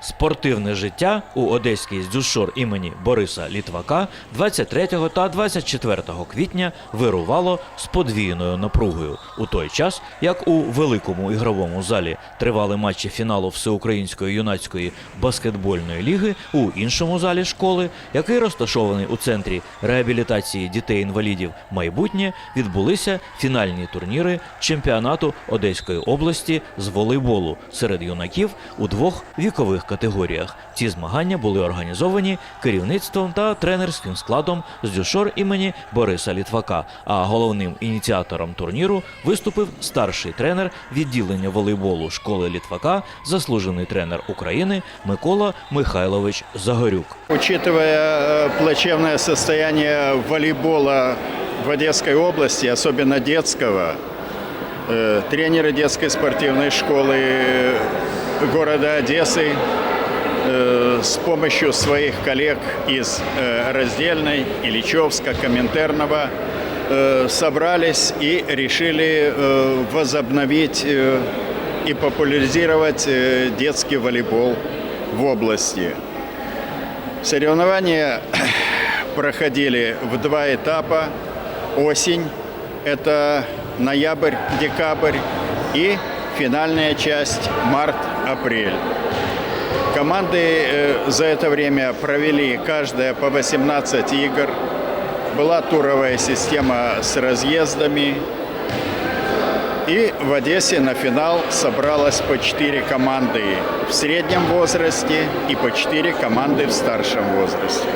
Спортивне життя у одеській здюшор імені Бориса Літвака 23 та 24 квітня вирувало з подвійною напругою. У той час, як у великому ігровому залі тривали матчі фіналу Всеукраїнської юнацької баскетбольної ліги у іншому залі школи, який розташований у центрі реабілітації дітей-інвалідів майбутнє, відбулися фінальні турніри чемпіонату Одеської області з волейболу серед юнаків у двох вікових категоріях. Ці змагання були організовані керівництвом та тренерським складом з дюшор імені Бориса Літвака. А головним ініціатором турніру виступив старший тренер відділення волейболу школи Літвака, заслужений тренер України Микола Михайлович Загорюк. Учитывая э, плачевное состояние волейбола в Одесской области, особенно детского, э, тренеры детской спортивной школы э, города Одессы э, с помощью своих коллег из Раздельной, Ильичевска, Коминтерного собрались и решили возобновить и популяризировать детский волейбол в области. Соревнования проходили в два этапа. Осень – это ноябрь, декабрь и финальная часть – март-апрель. Команды э, за это время провели каждая по 18 игр. Была туровая система с разъездами. И в Одессе на финал собралось по 4 команды в среднем возрасте и по 4 команды в старшем возрасте.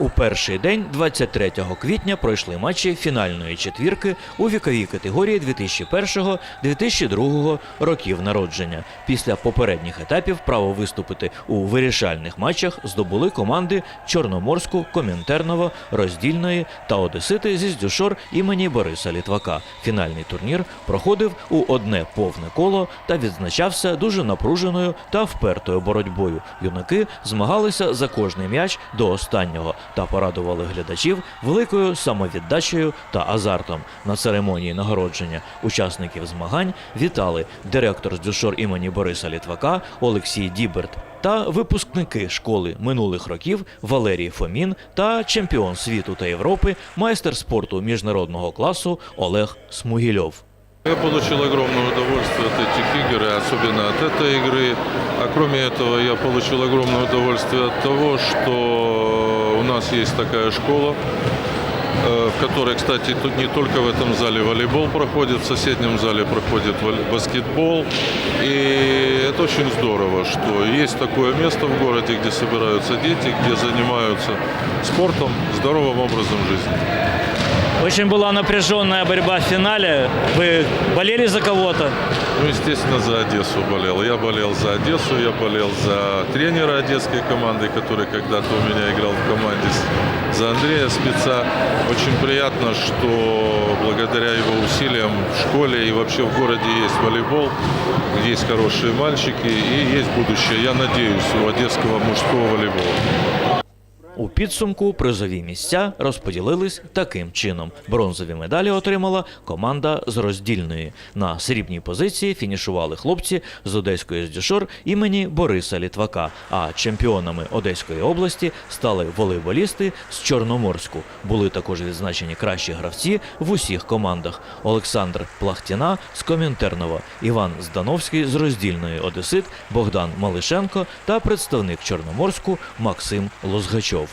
У перший день, 23 квітня, пройшли матчі фінальної четвірки у віковій категорії 2001-2002 років народження. Після попередніх етапів право виступити у вирішальних матчах здобули команди Чорноморську, Комінтерного, Роздільної та Одесити зі Здюшор імені Бориса Літвака. Фінальний турнір проходив у одне повне коло та відзначався дуже напруженою та впертою боротьбою. Юнаки змагалися за кожний м'яч до останнього та порадували глядачів великою самовіддачею та азартом. На церемонії нагородження учасників змагань вітали директор з дюшор імені Бориса Літвака Олексій Діберт та випускники школи минулих років Валерій Фомін та чемпіон світу та Європи, майстер спорту міжнародного класу Олег Смугільов. Я получил огромное удовольствие от этих игр, и особенно от этой игры. А кроме этого, я получил огромное удовольствие от того, что у нас есть такая школа, э, в которой, кстати, тут не только в этом зале волейбол проходит, в соседнем зале проходит вол- баскетбол. И это очень здорово, что есть такое место в городе, где собираются дети, где занимаются спортом, здоровым образом жизни. Очень была напряженная борьба в финале. Вы болели за кого-то? Ну, естественно, за Одессу болел. Я болел за Одессу, я болел за тренера одесской команды, который когда-то у меня играл в команде, за Андрея Спеца. Очень приятно, что благодаря его усилиям в школе и вообще в городе есть волейбол, есть хорошие мальчики и есть будущее, я надеюсь, у одесского мужского волейбола. У підсумку призові місця розподілились таким чином. Бронзові медалі отримала команда з роздільної. На срібній позиції фінішували хлопці з Одеської здюшор імені Бориса Літвака. А чемпіонами Одеської області стали волейболісти з Чорноморську. Були також відзначені кращі гравці в усіх командах: Олександр Плахтіна з Комінтернова, Іван Здановський з роздільної Одесит, Богдан Малишенко та представник Чорноморську Максим Лозгачов.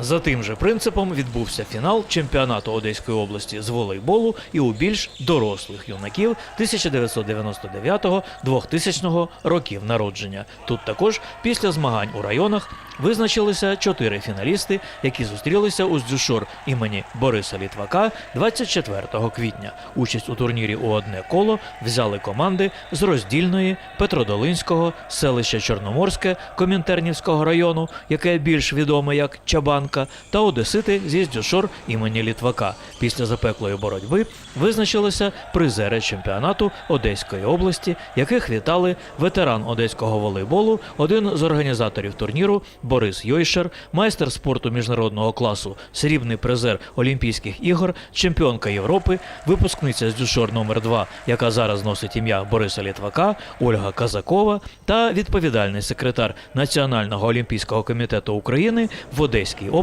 За тим же принципом відбувся фінал чемпіонату Одеської області з волейболу і у більш дорослих юнаків 1999-2000 років народження. Тут також після змагань у районах визначилися чотири фіналісти, які зустрілися у Здюшор імені Бориса Літвака 24 квітня. Участь у турнірі у одне коло взяли команди з роздільної Петродолинського, селища Чорноморське Комінтернівського району, яке більш відоме як Чабанка, Веснянка та одесити зі Здюшор імені Літвака. Після запеклої боротьби визначилися призери чемпіонату Одеської області, яких вітали ветеран одеського волейболу, один з організаторів турніру Борис Йойшер, майстер спорту міжнародного класу, срібний призер Олімпійських ігор, чемпіонка Європи, випускниця з Дюшор номер 2 яка зараз носить ім'я Бориса Літвака, Ольга Казакова та відповідальний секретар Національного олімпійського комітету України в Одеській області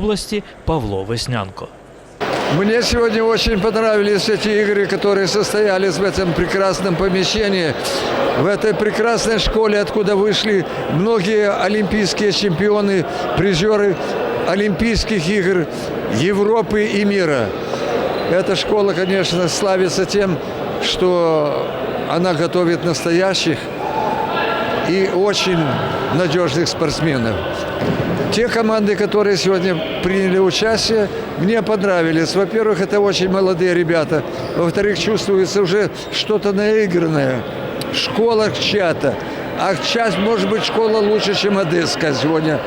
Павло Веснянко. Мне сегодня очень понравились эти игры, которые состоялись в этом прекрасном помещении, в этой прекрасной школе, откуда вышли многие олимпийские чемпионы, призеры Олимпийских игр Европы и мира. Эта школа, конечно, славится тем, что она готовит настоящих и очень надежных спортсменов. Те команды, которые сегодня приняли участие, мне понравились. Во-первых, это очень молодые ребята. Во-вторых, чувствуется уже что-то наигранное. Школа чья-то. А часть, может быть, школа лучше, чем Одесская сегодня.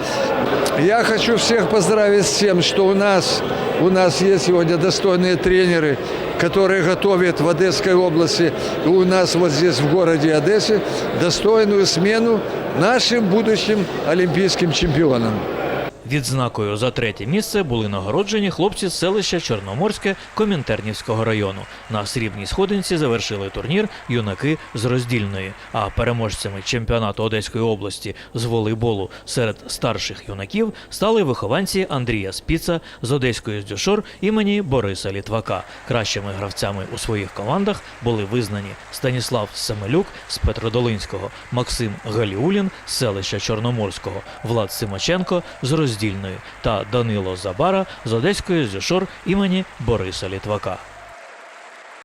Я хочу всех поздравить с тем, что у нас, у нас есть сегодня достойные тренеры, которые готовят в Одесской области и у нас вот здесь в городе Одессе достойную смену нашим будущим олимпийским чемпионам. Відзнакою за третє місце були нагороджені хлопці з селища Чорноморське Комінтернівського району. На срібній сходинці завершили турнір юнаки з роздільної. А переможцями чемпіонату Одеської області з волейболу серед старших юнаків стали вихованці Андрія Спіца з Одеської здюшор імені Бориса Літвака. Кращими гравцями у своїх командах були визнані Станіслав Семелюк з Петродолинського, Максим Галіулін з селища Чорноморського, Влад Симаченко з роздільної та Данило Забара з Одеської ЗЮШОР імені Бориса Літвака.